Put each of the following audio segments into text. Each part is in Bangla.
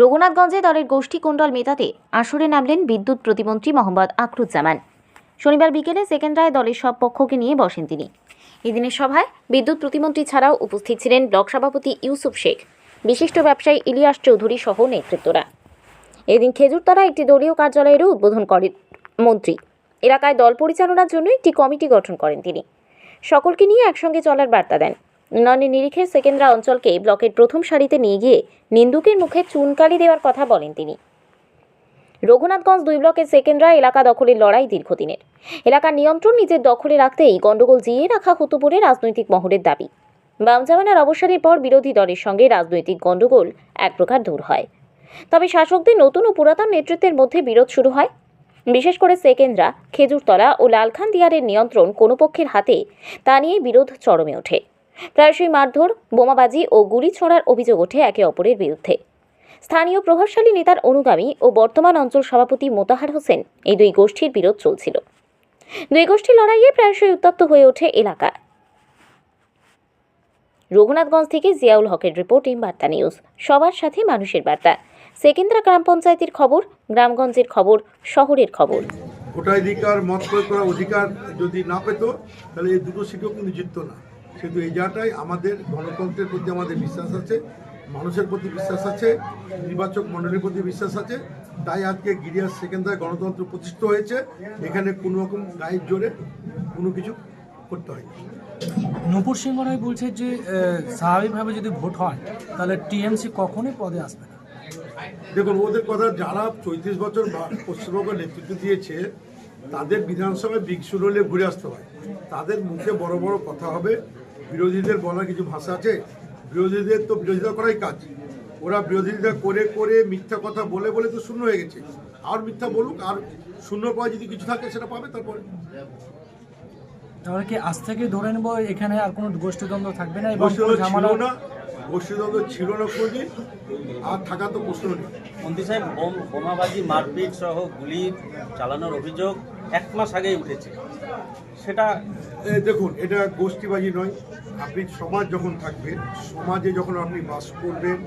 রঘুনাথগঞ্জে দলের গোষ্ঠী কুণ্ডল মেটাতে আসরে নামলেন বিদ্যুৎ প্রতিমন্ত্রী মোহাম্মদ আকরুজ্জামান শনিবার বিকেলে সেকেন্দ্রায় দলের সব পক্ষকে নিয়ে বসেন তিনি। এদিনের সভায় বিদ্যুৎ প্রতিমন্ত্রী ছাড়াও উপস্থিত ছিলেন ব্লক সভাপতি ইউসুফ শেখ, বিশিষ্ট ব্যবসায়ী ইলিয়াস চৌধুরী সহ নেতৃত্বরা। এদিন খেজুরতলা একটি দলীয় কার্যালয়েরও উদ্বোধন করেন মন্ত্রী। এলাকায় দল পরিচালনার জন্য একটি কমিটি গঠন করেন তিনি। সকলকে নিয়ে একসঙ্গে চলার বার্তা দেন। উন্নয়নের নিরিখে সেকেন্দ্রা অঞ্চলকে ব্লকের প্রথম সারিতে নিয়ে গিয়ে নিন্দুকের মুখে চুনকালি দেওয়ার কথা বলেন তিনি। রঘুনাথগঞ্জ দুই ব্লকের সেকেন্দ্রা এলাকা দখলের লড়াই দীর্ঘদিনের। এলাকার নিয়ন্ত্রণ নিজের দখলে রাখতেই গণ্ডগোল জিয়ে রাখা হতো বলে রাজনৈতিক মহলের দাবি। বাম জামানার অবসরের পর বিরোধী দলের সঙ্গে রাজনৈতিক গণ্ডগোল এক প্রকার দূর হয়। তবে শাসকদের নতুন ও পুরাতন নেতৃত্বের মধ্যে বিরোধ শুরু হয়। বিশেষ করে সেকেন্দ্রা খেজুরতলা ও লালখান দিয়ারের নিয়ন্ত্রণ কোনো পক্ষের হাতে তা নিয়ে বিরোধ চরমে ওঠে। প্রায়শই মারধর, বোমাবাজি ও গুলি ছোড়ার অভিযোগ ওঠে একে অপরের বিরুদ্ধে। স্থানীয় প্রভাবশালী নেতার অনুগামী ও বর্তমান অঞ্চল সভাপতি মোতাহার হোসেন এই দুই গোষ্ঠীর বিরোধ চলছিল। দুই গোষ্ঠীর লড়াইয়ে প্রায়শই উত্তপ্ত হয়ে ওঠে এলাকা। রঘুনাথগঞ্জ থেকে জিয়াউল হকের রিপোর্ট এই বার্তা নিউজ। সবার সাথে মানুষের বার্তা। সেকেন্দ্রা গ্রাম পঞ্চায়েতের খবর, গ্রামগঞ্জের খবর, শহরের খবর। ভোটাধিকার মত প্রয়োগ করার অধিকার যদি না পেত, তাহলে এই দুটো সিটও কিন্তু জিততো না। কিন্তু এই জায়গাটায় আমাদের গণতন্ত্রের প্রতি আমাদের বিশ্বাস আছে মানুষের প্রতি বিশ্বাস আছে নির্বাচক মণ্ডলীর প্রতি বিশ্বাস আছে। তাই আজকে গিরিয়ার সেকেন্দার গণতন্ত্র প্রতিষ্ঠিত হয়েছে। এখানে কোনো রকম গায়ের জোরে কোনো কিছু করতে হয় নূপুর সিংহ রায় বলছে যে স্বাভাবিকভাবে যদি ভোট হয় তাহলে টিএমসি কখনোই পদে আসবে না। দেখুন ওদের কথা যারা চৌত্রিশ বছর পশ্চিমবঙ্গ নেতৃত্ব দিয়েছে তাদের বিধানসভায় বিগ শুরু হলে ঘুরে আসতে হয়। তাদের মুখে বড় বড় কথা হবে। বিরোধীদের বলার কিছু ভাষা আছে? বিরোধীদের তো বিরোধিতা করাই কাজ। ওরা বিরোধিতা করে করে মিথ্যা কথা বলে বলে তো শূন্য হয়ে গেছে। আর মিথ্যা বলুক আর শূন্য পরে যদি কিছু থাকে সেটা পাবে তারপরে। তাহলে কি আজ থেকে ধরে নেব এখানে আর কোনো গোষ্ঠীদ্বন্দ্ব থাকবে না? ছিল না গোষ্ঠীদ্বন্দ্ব ছিল না কোনোদিন আর থাকা তো প্রশ্ন নেই। মন্ত্রী সাহেব বোম বোমাবাজি মারপিট সহ গুলি চালানোর অভিযোগ এক মাস আগেই উঠেছে। সেটা দেখুন, এটা গোষ্ঠীবাজি নয়। আপনি সমাজ যখন থাকবে সমাজে যখন আপনি বাস করবেন,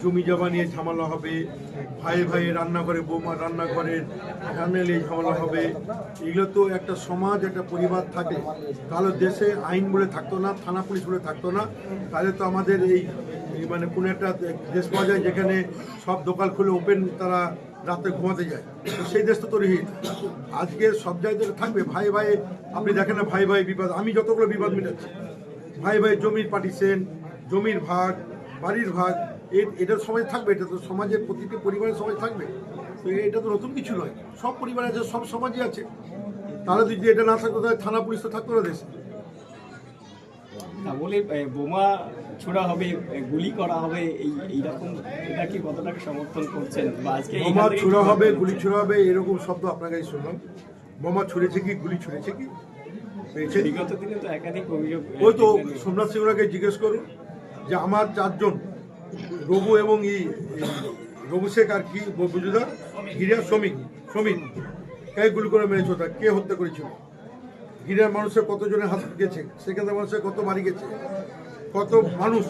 জমি জমা নিয়ে ঝামেলা হবে, ভাই ভাই রান্নাঘরে বৌমা রান্নাঘরের ফ্যামিলি ঝামেলা হবে, এগুলো তো একটা সমাজ, একটা পরিবার থাকে। তাহলে দেশে আইন বলে থাকতো না, থানা পুলিশ বলে থাকতো না। তাহলে তো আমাদের এই মানে কোনো একটা দেশ পাওয়া যায় যেখানে সব দোকান খুলে ওপেন তারা রাতে ঘুমাতে যায়। তো সেই দেশ তো তৈরি হয়ে আজকে সব জায়গায় থাকবে। ভাই ভাই, আপনি দেখেন না ভাই ভাই বিবাদ। আমি যতগুলো বিবাদ মেটাচ্ছি। ভাই ভাই, জমির পাঠিয়েছেন জমির ভাগ, বাড়ির ভাগ, এ- এটার সমাজ থাকবে। এটা তো সমাজের প্রতিটি পরিবারের সমাজ থাকবে। তো এটা তো নতুন কিছু নয়। সব পরিবার আছে, সব সমাজই আছে। তাহলে যদি এটা না থাকতো, তাহলে থানা পুলিশ তো থাকতো না দেশে। বোমা ছোড়া হবে গুলি করা হবে এই এইরকম এটা কি কতটা সমর্থন করছেন? বা আজকে বোমা ছুড়া হবে গুলি ছুড়া হবে এরকম শব্দ আপনার কাছে শুনলাম বোমা ছুঁড়েছে কি গুলি ছুঁড়েছে কি? বিগত দিনে তো একাধিক অভিযোগ ওই তো সোমনাথ সিংহরাকে জিজ্ঞেস করুন যে আমার চারজন রঘু এবং ই রঘু শেখ আর কি বুঝুদা গিরিয়া শ্রমিক শ্রমিক কে গুলি করে মেরেছে ওটা? কে হত্যা করেছিল? গিরিয়ার মানুষের কতজনের হাত গেছে? সেখানে মানুষের কত মারি গেছে? কত মানুষ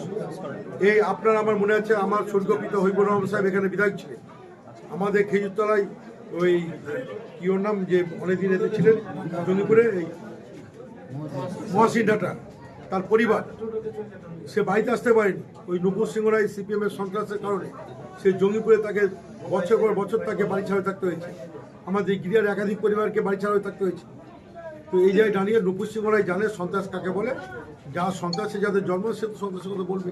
এই আপনার আমার মনে আছে, আমার স্বর্গীয় পিতা হইবুর রহমান সাহেব এখানে বিধায়ক ছিলেন। আমাদের খেজুরতলায় ওই, কি ওর নাম যে অনেকদিন এতে ছিলেন জঙ্গিপুরে এই মহাসিন ডাটা তার পরিবার। সে বাড়িতে আসতে পারেনি। ওই নূপুর সিংহ রায় সিপিএমের সন্ত্রাসের কারণে সে জঙ্গিপুরে তাকে বছর পর বছর তাকে বাড়ি ছাড়া থাকতে হয়েছে। আমাদের গিরিয়ার একাধিক পরিবারকে বাড়ি ছাড়া থাকতে হয়েছে। তো এই জায়গায় দাঁড়িয়ে রায় জানে সন্ত্রাস কাকে বলে? যা সন্ত্রাসে যাদের জন্ম সে তো সন্ত্রাসের কথা বলবে।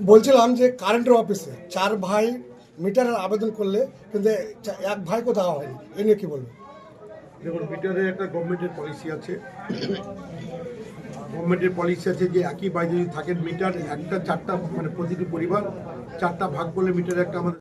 বলছিলাম যে কারেন্টের অফিসে চার ভাই মিটারের আবেদন করলে কিন্তু এক ভাইকে দেওয়া হয়নি। এ নিয়ে কি বলব? দেখুন মিটারের একটা গভর্নমেন্টের পলিসি আছে। গভর্নমেন্টের পলিসি আছে যে একই বাড়ি যদি থাকেন মিটার একটা চারটা মানে প্রতিটি পরিবার চারটা ভাগ করলে মিটার একটা আমাদের